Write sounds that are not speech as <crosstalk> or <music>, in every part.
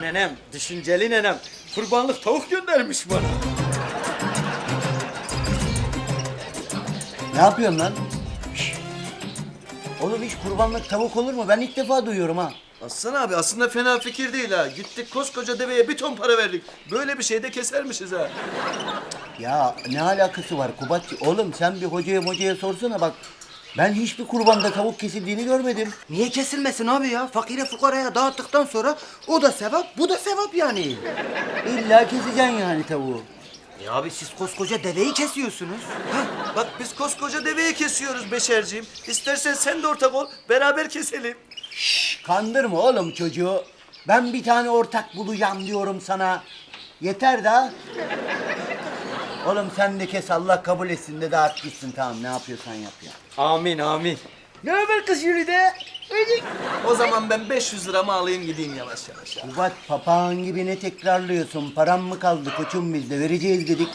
Nenem, düşünceli nenem. Kurbanlık tavuk göndermiş bana. Ne yapıyorsun lan? Oğlum hiç kurbanlık tavuk olur mu? Ben ilk defa duyuyorum ha. Aslan abi aslında fena fikir değil ha. Gittik koskoca deveye bir ton para verdik. Böyle bir şeyde kesermişiz ha. Ya ne alakası var Kubatçı? Oğlum sen bir hocaya hocaya sorsana bak. Ben hiçbir kurbanda tavuk kesildiğini görmedim. Niye kesilmesin abi ya? Fakire fukaraya dağıttıktan sonra o da sevap, bu da sevap yani. İlla keseceksin yani tavuğu. Ya abi siz koskoca deveyi kesiyorsunuz. Hah, bak biz koskoca deveyi kesiyoruz Beşerciğim. İstersen sen de ortak ol, beraber keselim. Kandırma oğlum çocuğu. Ben bir tane ortak bulacağım diyorum sana. Yeter daha. Oğlum sen de kes Allah kabul etsin de dağıt gitsin tamam ne yapıyorsan yap ya. Amin, amin. Ne haber kız Jülide? O zaman ben 500 liramı alayım gideyim yavaş yavaş ya. Kubat papağan gibi ne tekrarlıyorsun? Param mı kaldı koçum bizde vereceğiz dedik.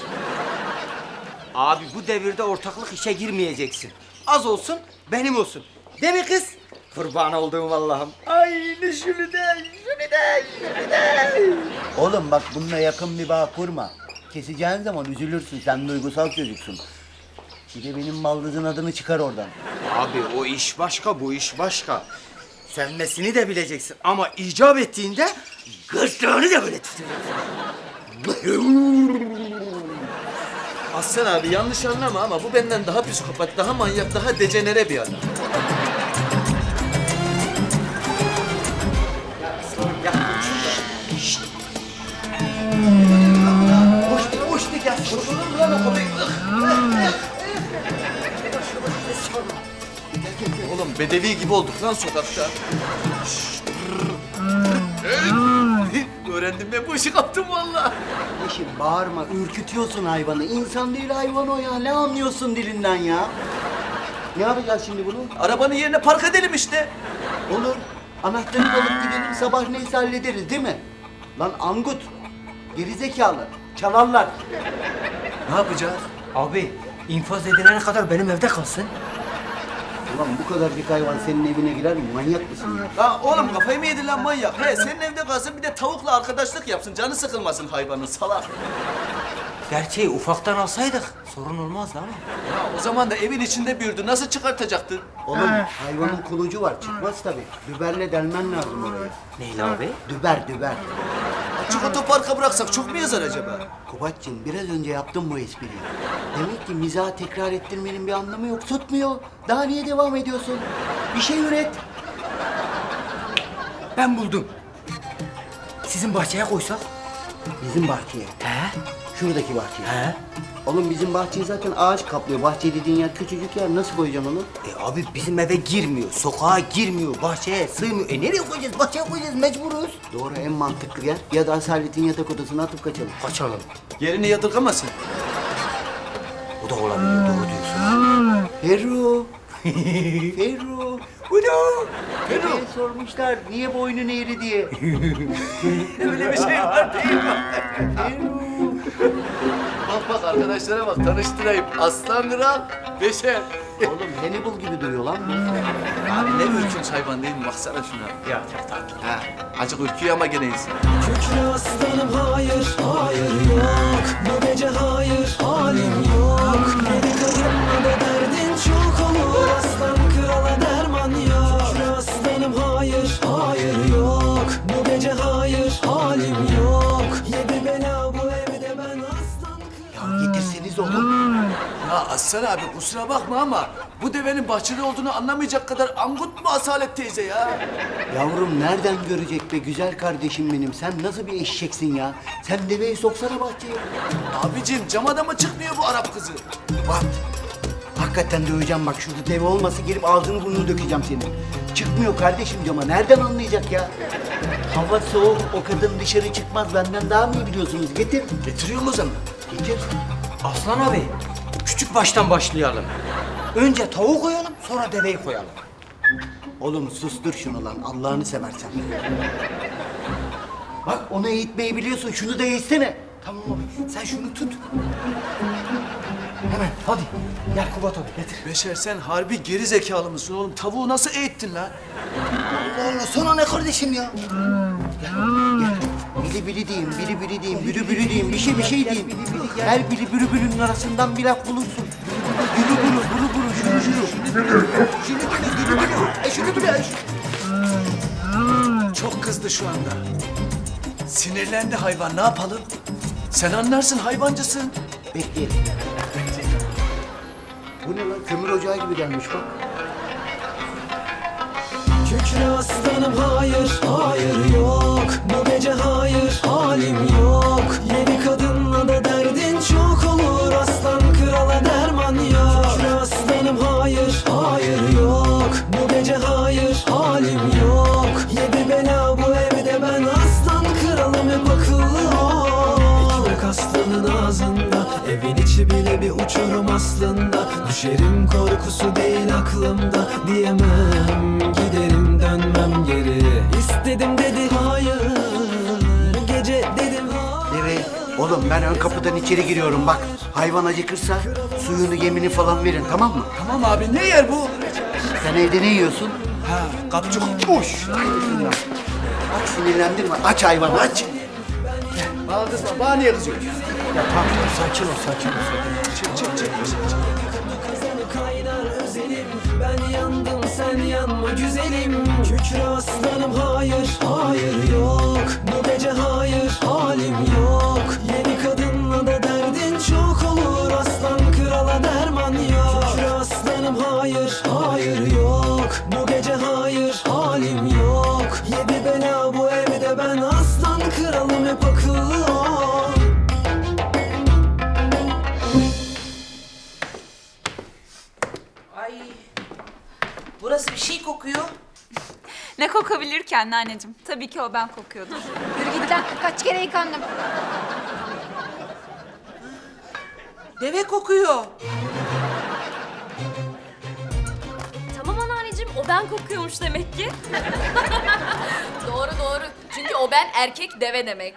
Abi bu devirde ortaklık işe girmeyeceksin. Az olsun, benim olsun. Değil mi kız? Kurban olduğum Allah'ım. Ay ne Jülide, Jülide, Jülide. Oğlum bak bununla yakın bir bağ kurma. Keseceğin zaman üzülürsün. Sen duygusal çocuksun. Bir de benim baldızın adını çıkar oradan. Abi o iş başka, bu iş başka. Sevmesini de bileceksin ama icap ettiğinde gırtlağını da böyle tutacaksın. Aslan abi yanlış anlama ama bu benden daha psikopat, daha manyak, daha dejenere bir adam. Lan o. Oğlum bedevi gibi olduk lan sokakta. Öğrendim ben bu işi kaptım valla. Eşim bağırma, ürkütüyorsun hayvanı. İnsan değil hayvan o ya. Ne anlıyorsun dilinden ya? Ne yapacağız şimdi bunu? Arabanın yerine park edelim işte. Olur. Anahtarı alıp gidelim sabah neyse hallederiz değil mi? Lan angut. Gerizekalı. Çalarlar. Ne yapacağız? Abi infaz edilene kadar benim evde kalsın. Ulan bu kadarcık hayvan senin evine girer mi? Manyak mısın ya? Lan oğlum kafayı mı yedin lan manyak? He senin evde kalsın bir de tavukla arkadaşlık yapsın. Canı sıkılmasın hayvanın salak. Gerçeği ufaktan alsaydık sorun olmazdı ama. Ya o zaman da evin içinde büyürdü. Nasıl çıkartacaktın? Oğlum hayvanın kulucu var. Çıkmaz tabii. Düberle delmen lazım oraya. Neyle abi? Düber düber. Açık otoparka bıraksak çok mu yazar acaba? Kubatçım biraz önce yaptım bu espriyi. Demek ki mizahı tekrar ettirmenin bir anlamı yok. Tutmuyor. Daha niye devam ediyorsun? Bir şey üret. Ben buldum. Sizin bahçeye koysak? Bizim bahçeye. He? Şuradaki bahçeye. He? Oğlum bizim bahçeyi zaten ağaç kaplıyor. Bahçe dediğin yer küçücük yer. Nasıl koyacaksın onu? E abi bizim eve girmiyor, sokağa girmiyor, bahçeye sığmıyor. E nereye koyacağız? Bahçeye koyacağız, mecburuz. Doğru en mantıklı yer. Ya da Asalet'in yatak odasına atıp kaçalım. Kaçalım. Yerini yadırgamasın. O da olabilir, doğru diyorsun. Ferru. <laughs> Ferru. Uno. Ferru. sormuşlar niye boynun eğri diye. <laughs> Öyle bir şey var değil mi? Ferru. Bak bak arkadaşlara bak tanıştırayım. Aslan Kral, Beşer. Oğlum Hannibal gibi duruyor lan. Abi ne ürkünç hayvan değil mi? Baksana şuna. Ya çok tatlı. Ha, acık ürküyor ama gene insan. Köklü aslanım hayır, hayır yok Bu gece hayır, halim yok Aslan abi kusura bakma ama bu devenin bahçeli olduğunu anlamayacak kadar angut mu Asalet teyze ya? Yavrum nereden görecek be güzel kardeşim benim. Sen nasıl bir eşeksin ya? Sen deveyi soksana bahçeye. Abicim cama da mı çıkmıyor bu Arap kızı? Bak. Hakikaten döveceğim bak şurada deve olmasa gelip ağzını burnunu dökeceğim senin. Çıkmıyor kardeşim cama. Nereden anlayacak ya? Hava soğuk. O kadın dışarı çıkmaz. Benden daha mı iyi biliyorsunuz? Getir. Getiriyor mu o zaman? Getir. Aslan abi, baştan başlayalım. Önce tavuğu koyalım, sonra deveyi koyalım. Oğlum sustur şunu lan. Allah'ını seversen. Bak onu eğitmeyi biliyorsun. Şunu da eğitsene. Tamam abi, sen şunu tut. Hemen, hadi. Gel Kubat abi, getir. Beşer sen harbi geri zekalı mısın oğlum? Tavuğu nasıl eğittin lan? Allah Allah, sana ne kardeşim ya? Gel, gel. Bili bili diyeyim, bili bili diyeyim, bülü bülü diyeyim, bir şey bir şey diyeyim. Her bili bülü bülünün arasından bir laf bulunsun. Gülü bülü, bülü bülü, şunu şunu. Şunu bülü, gülü bülü. E şunu bülü. Çok kızdı şu anda. Sinirlendi hayvan ne yapalım? Sen anlarsın hayvancısın. Bekleyelim. Bu ne lan? Kömür ocağı gibi gelmiş bak. Kükre aslanım hayır, hayır yok. Bu gece hayır, halim yok. Yedi kadınla uçurum aslında Düşerim korkusu değil aklımda Diyemem giderim dönmem geri İstedim dedi hayır Gece dedim hayır. Oğlum ben ön kapıdan içeri giriyorum bak. Hayvan acıkırsa suyunu yemini falan verin tamam mı? Tamam abi ne yer bu? Sen evde ne yiyorsun? Ha kapçuk. Uş. Bak sinirlendirme. Aç hayvanı aç. Bana kızma bana niye kızıyorsun? Tamam sakin ol sakin ol. Çık çık çık çık. kaynar özelim Ben yandım sen yanma güzelim Kükre aslanım hayır hayır yok Bu Burası bir şey kokuyor. Ne kokabilir ki anneanneciğim? Tabii ki o ben kokuyordum. Yürü git lan. Kaç kere yıkandım. Deve kokuyor. Tamam anneanneciğim o ben kokuyormuş demek ki. <laughs> doğru doğru. Çünkü o ben erkek deve demek.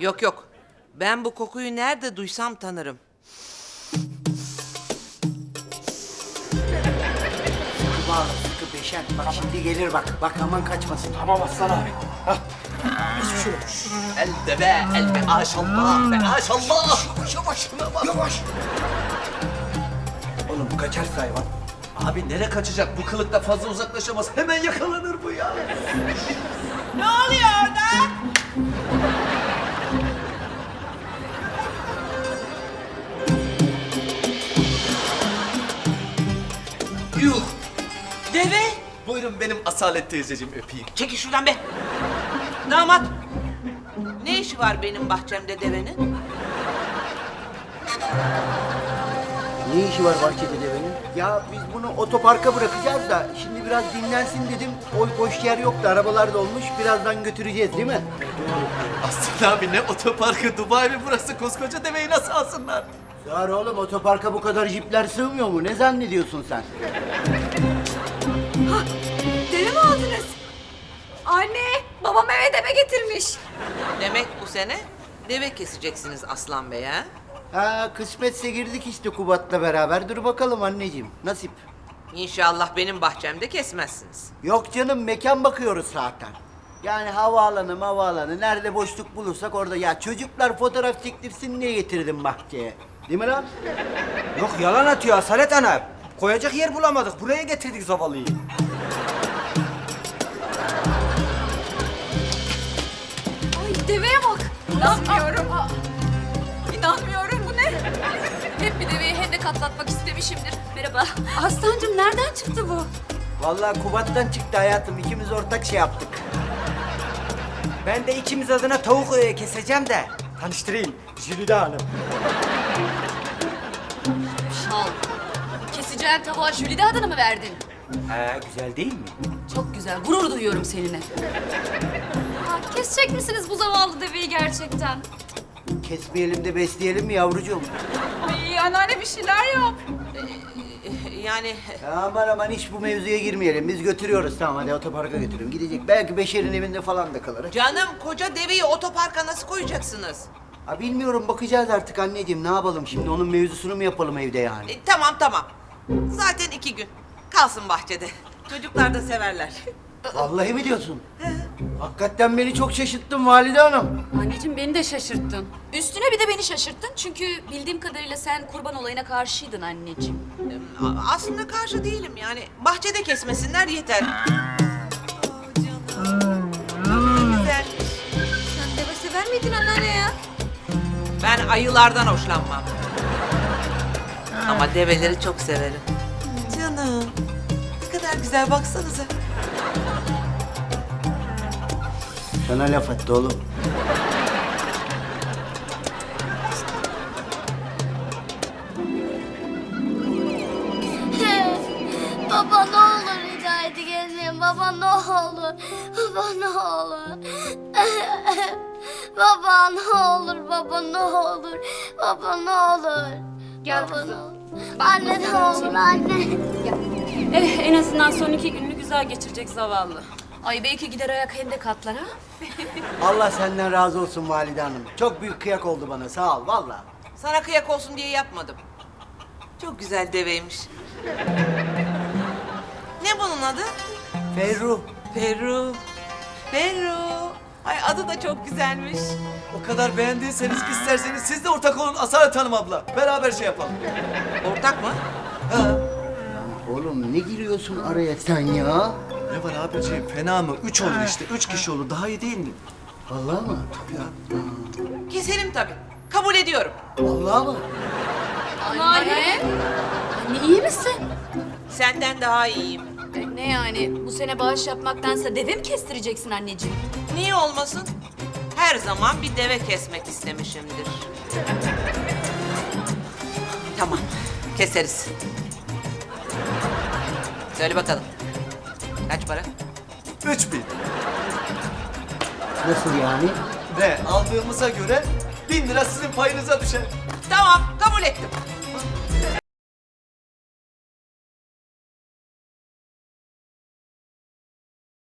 Yok yok. Ben bu kokuyu nerede duysam tanırım. Beşen. Bak şimdi gelir bak. Bak aman kaçmasın. Tamam aslan abi. El deve, el be aşallah be aşallah. Yavaş. Oğlum kaçarsa hayvan. Abi nereye kaçacak? Bu kılıkta fazla uzaklaşamaz. Hemen yakalanır bu ya. Ne oluyor orada? Yuh. Deve. Buyurun benim Asalet teyzeciğim öpeyim. Çekil şuradan be. Damat. Ne işi var benim bahçemde devenin? Ne işi var bahçede devenin? Ya biz bunu otoparka bırakacağız da şimdi biraz dinlensin dedim. Oy boş yer yoktu. Arabalar dolmuş. Birazdan götüreceğiz değil mi? Aslan abi ne otoparkı Dubai mi burası? Koskoca deveyi nasıl alsınlar? Zar oğlum otoparka bu kadar jipler sığmıyor mu? Ne zannediyorsun sen? Deve mi aldınız? Anne, babam eve deve getirmiş. Demek bu sene deve keseceksiniz Aslan Bey ha? Ha kısmetse girdik işte Kubat'la beraber. Dur bakalım anneciğim. Nasip. İnşallah benim bahçemde kesmezsiniz. Yok canım mekan bakıyoruz zaten. Yani havaalanı havaalanı nerede boşluk bulursak orada. Ya çocuklar fotoğraf çektirsin diye getirdim bahçeye. Değil mi lan? Yok yalan atıyor Asalet Ana. Koyacak yer bulamadık. Buraya getirdik zavallıyı. İnanmıyorum. İnanmıyorum, bu ne? Hep bir deveyi hendek atlatmak istemişimdir. Merhaba. Aslancığım nereden çıktı bu? Vallahi Kubat'tan çıktı hayatım. İkimiz ortak şey yaptık. Ben de ikimiz adına tavuk e, keseceğim de. Tanıştırayım. Jülide Hanım. Şal. Keseceğin tabağa Jülide adını mı verdin? He güzel değil mi? Çok güzel. Gurur duyuyorum seninle. kesecek misiniz bu zavallı deveyi gerçekten? Kesmeyelim de besleyelim mi yavrucuğum? Ay anneanne bir şeyler yap. Yani Aman aman hiç bu mevzuya girmeyelim. Biz götürüyoruz tamam hadi otoparka götürün. Gidecek. Belki Beşer'in evinde falan da kalır. canım koca deveyi otoparka nasıl koyacaksınız? Ha bilmiyorum bakacağız artık anneciğim. Ne yapalım şimdi onun mevzusunu mu yapalım evde yani? E, tamam tamam. Zaten iki gün. Kalsın bahçede. Çocuklar da severler. Vallahi mi diyorsun? Hakikaten beni çok şaşırttın Valide Hanım. Anneciğim beni de şaşırttın. Üstüne bir de beni şaşırttın. Çünkü bildiğim kadarıyla sen kurban olayına karşıydın anneciğim. A- Aslında karşı değilim yani. Bahçede kesmesinler yeter. Aa, canım. Çok güzel. Sen deve sever miydin anneanne ya? Ben ayılardan hoşlanmam. Ama develeri çok severim. Kadar güzel baksanıza. Sana laf etti oğlum. <laughs> Baba ne olur Hidayet'i gezmeyin. Baba ne olur. Baba ne olur. <laughs> baba ne olur. Baba ne olur. Baba ne olur. Gel baba kızım. ne olur. Anne ne olur anne. Eh, en azından son iki gününü güzel geçirecek zavallı. Ay belki gider ayak hendek atlar ha? <laughs> Allah senden razı olsun Valide Hanım. Çok büyük kıyak oldu bana. Sağ ol vallahi. Sana kıyak olsun diye yapmadım. Çok güzel deveymiş. Ne bunun adı? Ferruh. Peru. Peru. Ay adı da çok güzelmiş. O kadar beğendiyseniz isterseniz siz de ortak olun Asalet Hanım abla. Beraber şey yapalım. Ortak mı? Ha. Oğlum ne giriyorsun araya sen ya? Ne var abiciğim fena mı? Üç olur işte. Üç kişi olur. Daha iyi değil mi? Vallahi mı? Keselim tabii. Kabul ediyorum. Vallahi mı? Anne. Anne iyi misin? Senden daha iyiyim. E, ne yani? Bu sene bağış yapmaktansa deve mi kestireceksin anneciğim? Niye olmasın? Her zaman bir deve kesmek istemişimdir. Tamam, keseriz. Söyle bakalım. Kaç para? Üç bin. Nasıl yani? Ve aldığımıza göre bin lira sizin payınıza düşer. Tamam, kabul ettim.